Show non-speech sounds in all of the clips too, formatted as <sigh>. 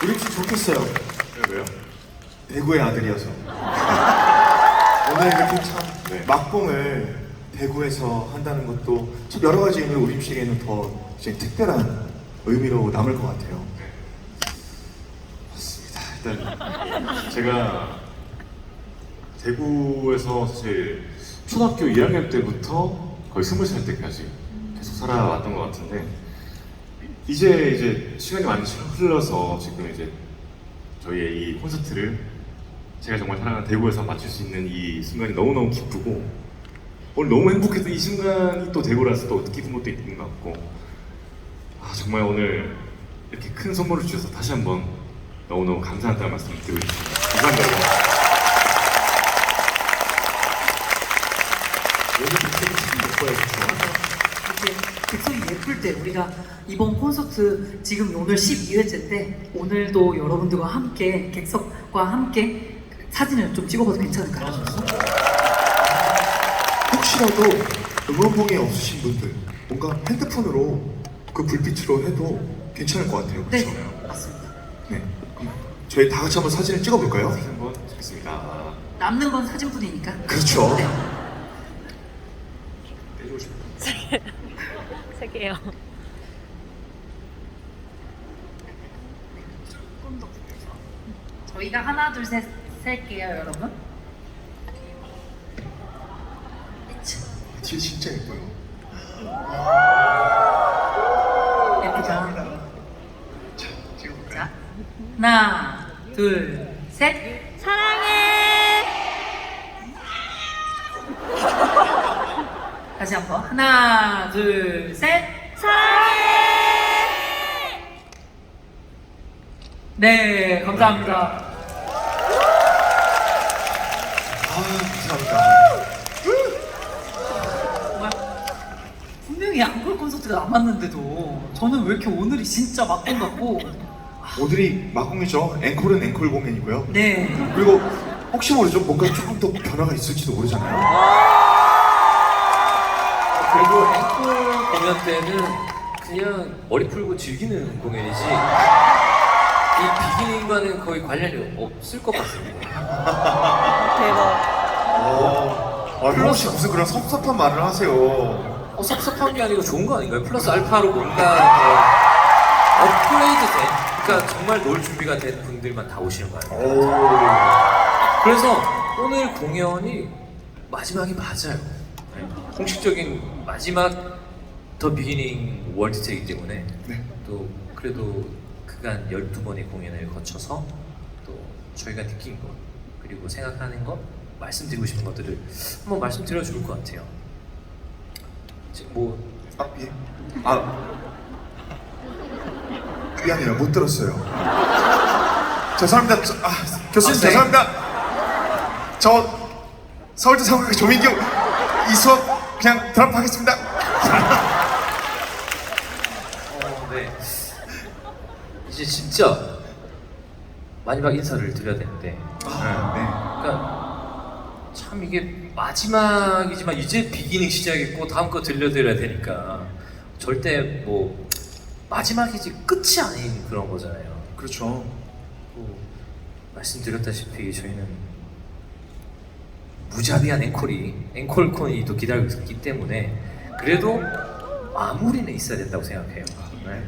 씨 좋겠어요. 네, 왜요? 대구의 아들이어서. <laughs> 오늘 이렇게 참 네. 막봉을 대구에서 한다는 것도 참 여러 가지 의미로 우림 씨에게는 더 이제 특별한 의미로 남을 것 같아요. 맞습니다. 일단 <laughs> 제가 대구에서 사실 초등학교 2학년 때부터 거의 스물 살 때까지 계속 살아왔던 것 같은데 이제 이제 시간이 많이 흘러서 지금 이제 저희의 이 콘서트를 제가 정말 사랑하는 대구에서 마칠 수 있는 이 순간이 너무너무 기쁘고 오늘 너무 행복해서 이 순간이 또 대구라서 또 기쁜 것도 있는 것 같고 아 정말 오늘 이렇게 큰 선물을 주셔서 다시 한번 너무너무 감사하다는 말씀 드리고 싶습니다. 감사합니다. 여러분. 오늘 백색이 참 예뻐요, 그렇죠? 이렇게 백석이 예쁠 때 우리가 이번 콘서트 지금 오늘 12회째인데 오늘도 여러분들과 함께 객석과 함께 사진을 좀 찍어봐도 괜찮을까요? 혹시라도 응원봉이 없으신 분들 뭔가 핸드폰으로 그 불빛으로 해도 괜찮을 것 같아요. 네, 그렇죠? 맞습니다. 네. 그럼 저희 다 같이 한번 사진을 찍어볼까요? 다시 한번 찍겠습니다. 남는 건 사진뿐이니까. 그렇죠. 네. 떼주고 싶어요. 세 개요. 저희가 하나 둘 셋 셀게요, 여러분. 뒤에 진짜 예뻐요. 예쁘죠? 자, 찍어볼까요? 자, 하나, 둘, 셋. 사랑해. <laughs> 다시 한번 하나, 둘, 셋. 사랑해. 네, 감사합니다. 아, 감사합니다. 정말 분명히 앙콜 콘서트가 남았는데도 저는 왜 이렇게 오늘이 진짜 막공 같고 오늘이 마공이죠. 앵콜은 앵콜 공연이고요. 네 그리고 혹시 모르죠. 뭔가 조금 더 변화가 있을지도 모르잖아요. 그리고 앵콜 공연 때는 그냥 머리 풀고 즐기는 공연이지 이 비기닝과는 거의 관련이 없을 것 같습니다. 대박. 아, 형씨 무슨 그런 섭섭한 말을 하세요. 어, 섭섭한 게 아니고 좋은 거 아닌가요? 플러스 알파로 뭔가 더 업그레이드 된, 그러니까 정말 놀 준비가 된 분들만 다 오시는 거 아니에요? 오. 그래서 오늘 공연이 마지막이 맞아요. 네. 공식적인 마지막 더 비기닝 월드체이기 때문에 네. 또 그래도 그간 12번의 공연을 거쳐서 또 저희가 느낀 것 그리고 생각하는 것 말씀드리고 싶은 것들을 한번 말씀드려 줄 것 같아요. 지금 뭐 아, 예. 아. 미안해요. 못 들었어요. <laughs> 죄송합니다. 저, 아, 교수님 아, 네. 죄송합니다. 저 서울대 상국의 조민경 이 수업 그냥 드랍하겠습니다. 어, 네. 이제 진짜 마지막 인사를 드려야 되는데 아, 그러니까 참 이게 마지막이지만 이제 비기닝 시작했고 다음 거 들려드려야 되니까 절대 뭐 마지막이지 끝이 아닌 그런 거잖아요. 네. 그렇죠. 또 말씀드렸다시피 저희는 무자비한 앵콜이 앵콜콘이 또 기다리고 있기 때문에 그래도 마무리는 있어야 된다고 생각해요. 네.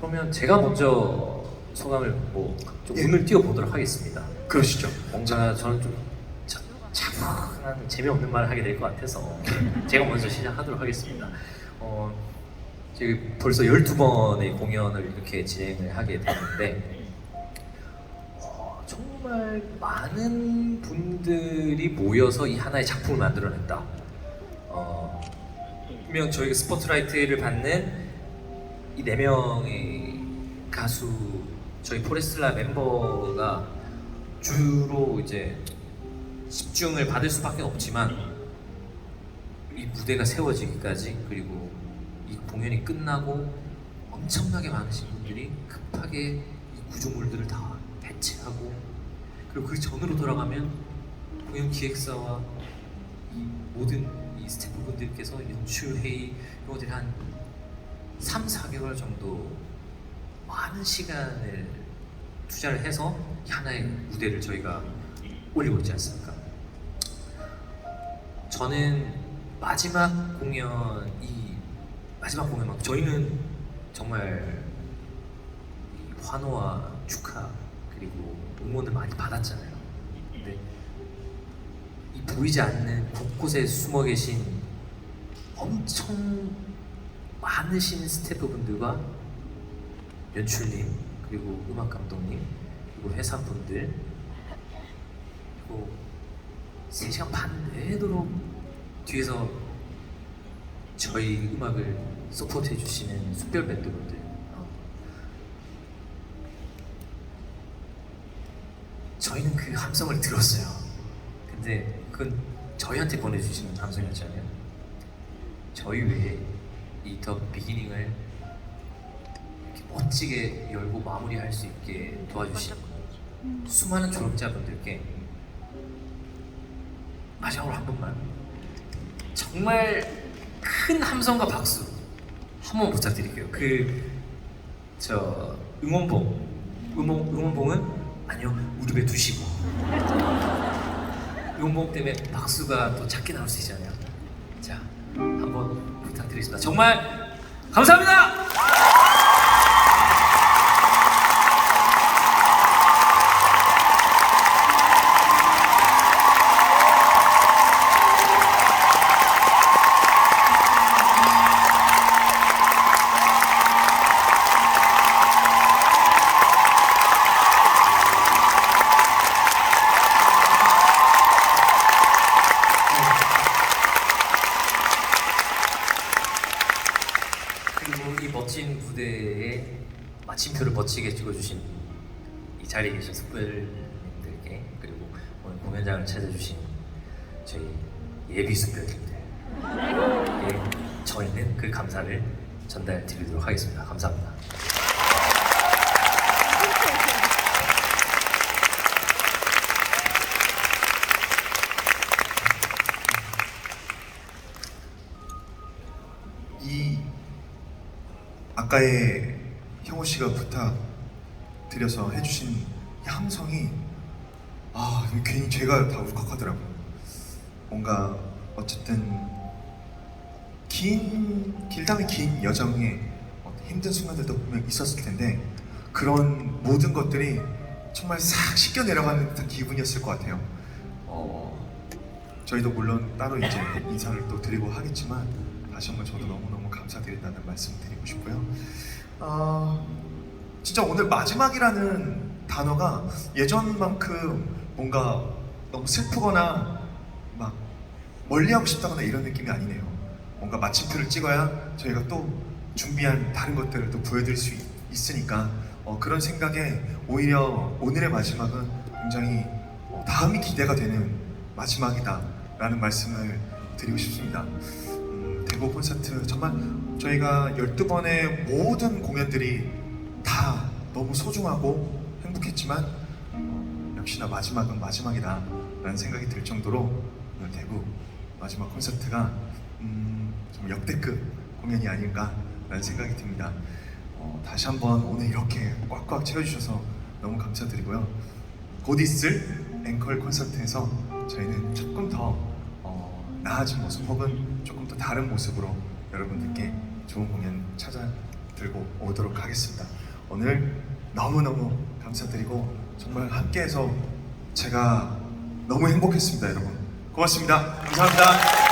그러면 제가 먼저 소감을 뭐좀 예. 눈을 띄워보도록 하겠습니다. 그러시죠. 뭔가 저는 좀 차- 차분한 재미없는 말을 하게 될 것 같아서 제가 먼저 시작하도록 하겠습니다. 어, 지금 벌써 12번의 공연을 이렇게 진행을 하게 되는데 어, 정말 많은 분들이 모여서 이 하나의 작품을 만들어냈다. 어, 분명 저희가 스포트라이트를 받는 이 네 명의 가수 저희 포레스라 멤버가 주로 이제 집중을 받을 수밖에 없지만 이 무대가 세워지기까지 그리고 이 공연이 끝나고 엄청나게 많으신 분들이 급하게 이 구조물들을 다 배치하고 그리고 그 전으로 돌아가면 공연 기획사와 이 모든 이 스태프분들께서 연출 회의 이런 것들이 한 3, 4개월 정도 많은 시간을 투자를 해서 하나의 무대를 저희가 올리고 있지 않습니까? 저는 마지막 공연 이 마지막 공연만 저희는 정말 이 환호와 축하 그리고 응원을 많이 받았잖아요. 근데 이 보이지 않는 곳곳에 숨어 계신 엄청 많으신 스태프분들과 연출님 그리고 음악 감독님 그리고 회사 분들 그리고 3시간 반 내도록 뒤에서 저희 음악을 서포트 해 주시는 숙별 밴드분들 저희는 그 함성을 들었어요. 근데 그건 저희한테 보내주시는 함성이었잖아요. 저희 외에 이 더 비기닝을 이렇게 멋지게 열고 마무리할 수 있게 도와주신 수많은 졸업자분들께 마지막으로 한 번만 정말 큰 함성과 박수 한 번 부탁드릴게요. 그 저 응원봉. 응원 응원봉은 아니요 무릎에 두시고 응원봉 때문에 박수가 더 작게 나올 수 있잖아요. 자 한번 부탁드리겠습니다. 정말 감사합니다. 그리고 이 멋진 무대에 마침표를 멋지게 찍어주신 이 자리에 계신 숙별님들께 그리고 오늘 공연장을 찾아주신 저희 예비 숙별님들에 저희는 그 감사를 전달드리도록 하겠습니다. 감사합니다. 이 아까의 형호 씨가 부탁 드려서 해주신 이 함성이 아 괜히 제가 다 울컥하더라고요. 뭔가 어쨌든 긴 길다면 긴 여정에 힘든 순간들도 분명 있었을 텐데 그런 모든 것들이 정말 싹 씻겨 내려가는 듯한 기분이었을 것 같아요. 어, 저희도 물론 따로 이제 인사를 또 드리고 하겠지만 다시 한번 저도 너무너무 감사드린다는 말씀 드리고 싶고요. 어, 진짜 오늘 마지막이라는 단어가 예전만큼 뭔가 너무 슬프거나 막 멀리하고 싶다거나 이런 느낌이 아니네요. 뭔가 마침표를 찍어야 저희가 또 준비한 다른 것들을 또 보여드릴 수 있, 으니까 어, 그런 생각에 오히려 오늘의 마지막은 굉장히 어, 다음이 기대가 되는 마지막이다라는 말씀을 드리고 싶습니다. 음, 대구 콘서트 정말 저희가 12번의 모든 공연들이 다 너무 소중하고 행복했지만 어, 역시나 마지막은 마지막이다 라는 생각이 들 정도로 오늘 대구 마지막 콘서트가 음, 좀 역대급 공연이 아닌가 라는 생각이 듭니다. 어, 다시 한번 오늘 이렇게 꽉꽉 채워주셔서 너무 감사드리고요. 곧 있을 앵콜 콘서트에서 저희는 조금 더 어, 나아진 모습 혹은 조금 더 다른 모습으로 여러분들께 좋은 공연 찾아 들고 오도록 하겠습니다. 오늘 너무너무 감사드리고 정말 함께해서 제가 너무 행복했습니다, 여러분. 고맙습니다. 감사합니다.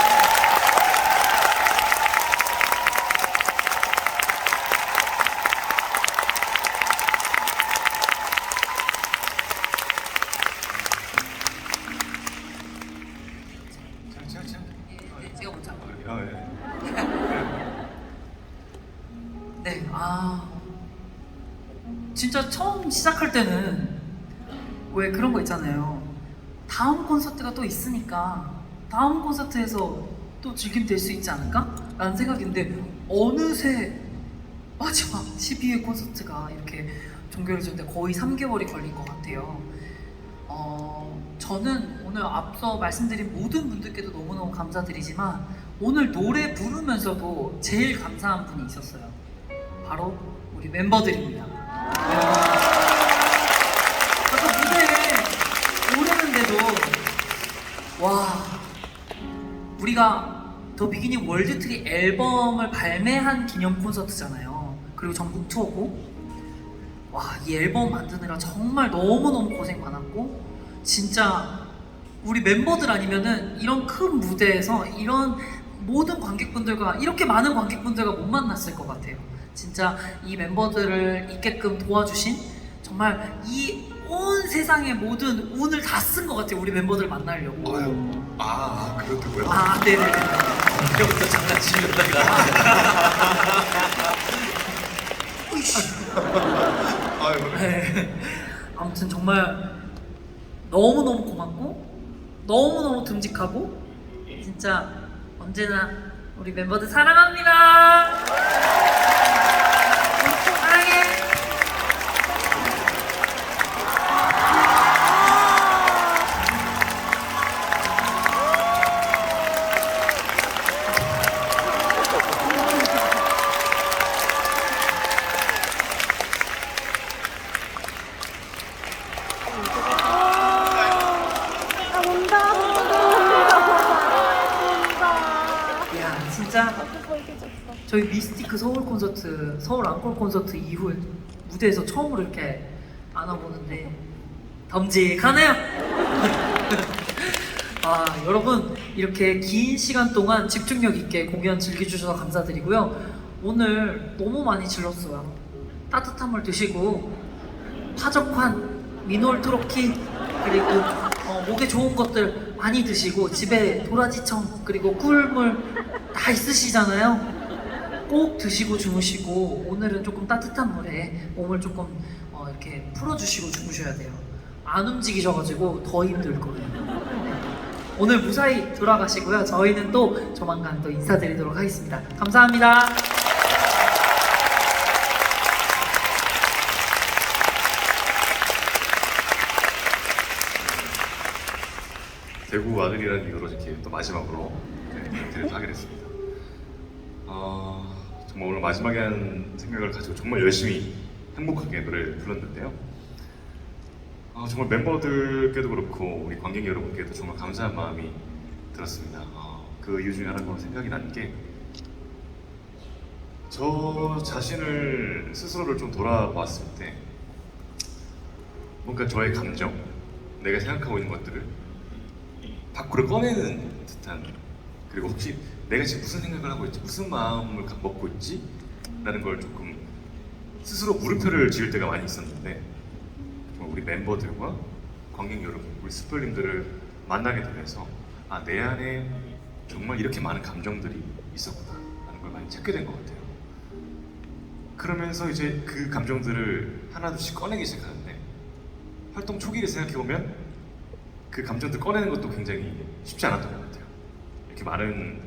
콘서트가 또 있으니까 다음 콘서트에서 또 즐기면 될수 있지 않을까? 라는 생각인데 어느새 마지막 <laughs> 12회 콘서트가 이렇게 종결해졌는데 거의 3개월이 걸린 것 같아요. 어, 저는 오늘 앞서 말씀드린 모든 분들께도 너무너무 감사드리지만 오늘 노래 부르면서도 제일 감사한 분이 있었어요. 바로 우리 멤버들입니다. 와 우리가 더 비기닝 월드 트리 앨범을 발매한 기념 콘서트잖아요. 그리고 전국 투어고 와 이 앨범 만드느라 정말 너무 너무 고생 많았고 진짜 우리 멤버들 아니면은 이런 큰 무대에서 이런 모든 관객분들과 이렇게 많은 관객분들과 못 만났을 것 같아요. 진짜 이 멤버들을 있게끔 도와주신 정말 이 온 세상의 모든 운을 다 쓴 것 같아요. 우리 멤버들 만나려고. 아유, 아, 그렇다고요? 아, 네네네. 이제부터 장난치려다가 <laughs> 아유, 네. 아무튼 정말 너무너무 고맙고 너무너무 듬직하고 진짜 언제나 우리 멤버들 사랑합니다. 콘서트, 서울 앙콜 콘서트 이후에 무대에서 처음으로 이렇게 안아보는데 덤직하네요. <laughs> 아 여러분 이렇게 긴 시간 동안 집중력 있게 공연 즐겨주셔서 감사드리고요. 오늘 너무 많이 질렀어요. 따뜻한 물 드시고 파적환, 미놀 트로키 그리고 어, 목에 좋은 것들 많이 드시고 집에 도라지청 그리고 꿀물 다 있으시잖아요. 꼭 드시고 주무시고 오늘은 조금 따뜻한 물에 몸을 조금 어, 이렇게 풀어주시고 주무셔야 돼요. 안 움직이셔가지고 더 힘들 거예요. 네. 오늘 무사히 돌아가시고요. 저희는 또 조만간 또 인사드리도록 하겠습니다. 감사합니다. 대구 아들이라는 이유로 이렇게 또 마지막으로 네, 멘트를 하게 됐습니다. 어, 정말 오늘 마지막에 한 생각을 가지고 정말 열심히 행복하게 노래를 불렀는데요. 어, 정말 멤버들께도 그렇고 우리 관객 여러분께도 정말 감사한 마음이 들었습니다. 어, 그 이유 중에 하나가 생각이 난 게 저 자신을 스스로를 좀 돌아봤을 때 뭔가 저의 감정, 내가 생각하고 있는 것들을 밖으로 꺼내는 듯한 그리고 혹시 내가 지금 무슨 생각을 하고 있지? 무슨 마음을 가- 먹고 있지? 라는 걸 조금 스스로 물음표를 지을 때가 많이 있었는데 우리 멤버들과 관객 여러분 우리 스플님들을 만나게 되면서 아 내 안에 정말 이렇게 많은 감정들이 있었구나 라는 걸 많이 찾게 된 것 같아요. 그러면서 이제 그 감정들을 하나둘씩 꺼내기 시작하는데 활동 초기를 생각해보면 그 감정들 꺼내는 것도 굉장히 쉽지 않았던 것 같아요. 이렇게 많은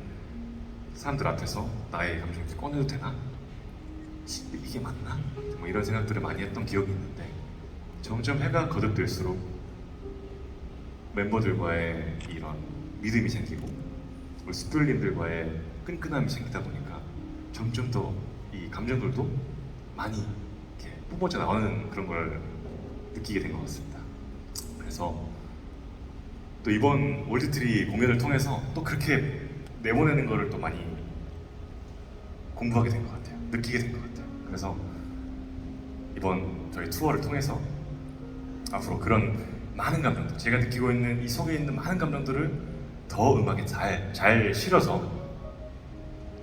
사람들 앞에서 나의 감정을 꺼내도 되나? 시- 이게 맞나? 뭐 이런 생각들을 많이 했던 기억이 있는데 점점 해가 거듭될수록 멤버들과의 이런 믿음이 생기고 우리 스플님들과의 끈끈함이 생기다 보니까 점점 더 이 감정들도 많이 이렇게 뿜어져 나오는 그런 걸 느끼게 된 것 같습니다. 그래서 또 이번 월드트리 공연을 통해서 또 그렇게 내보내는 거를 또 많이 공부하게 된 것 같아요. 느끼게 된 것 같아요. 그래서 이번 저희 투어를 통해서 앞으로 그런 많은 감정들, 제가 느끼고 있는 이 속에 있는 많은 감정들을 더 음악에 잘, 잘 실어서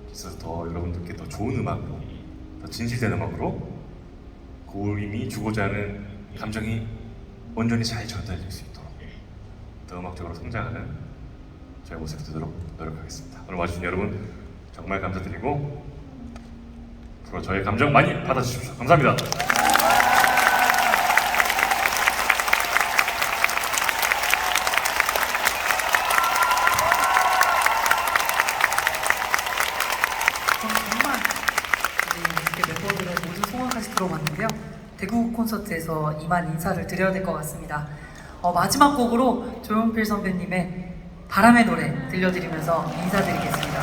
그래서 더 여러분들께 더 좋은 음악으로, 더 진실된 음악으로 고임이 주고자 하는 감정이 온전히 잘 전달될 수 있도록 더 음악적으로 성장하는 저의 모습이 되도록 노력하겠습니다. 오늘 와주신 여러분 정말 감사드리고 앞으로 저의 감정 많이 받아주십시오. 감사합니다. 네, 콘서트에서 이만 인사를 드려야 될 것 같습니다. 어, 마지막 곡으로 조용필 선배님의 바람의 노래 들려드리면서 인사드리겠습니다.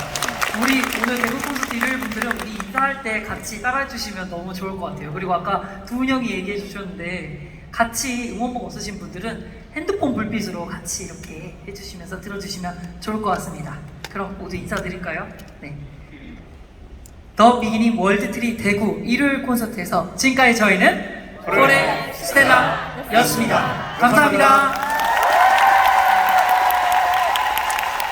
우리 오늘 대구 콘서트 일요일 분들은 우리 인사할 때 같이 따라해 주시면 너무 좋을 것 같아요. 그리고 아까 두훈 형이 얘기해 주셨는데 같이 응원봉 없으신 분들은 핸드폰 불빛으로 같이 이렇게 해주시면서 들어주시면 좋을 것 같습니다. 그럼 모두 인사드릴까요? 네. 더 비기닝 월드트리 대구 일요일 콘서트에서 지금까지 저희는 고래 스텔라였습니다. 감사합니다.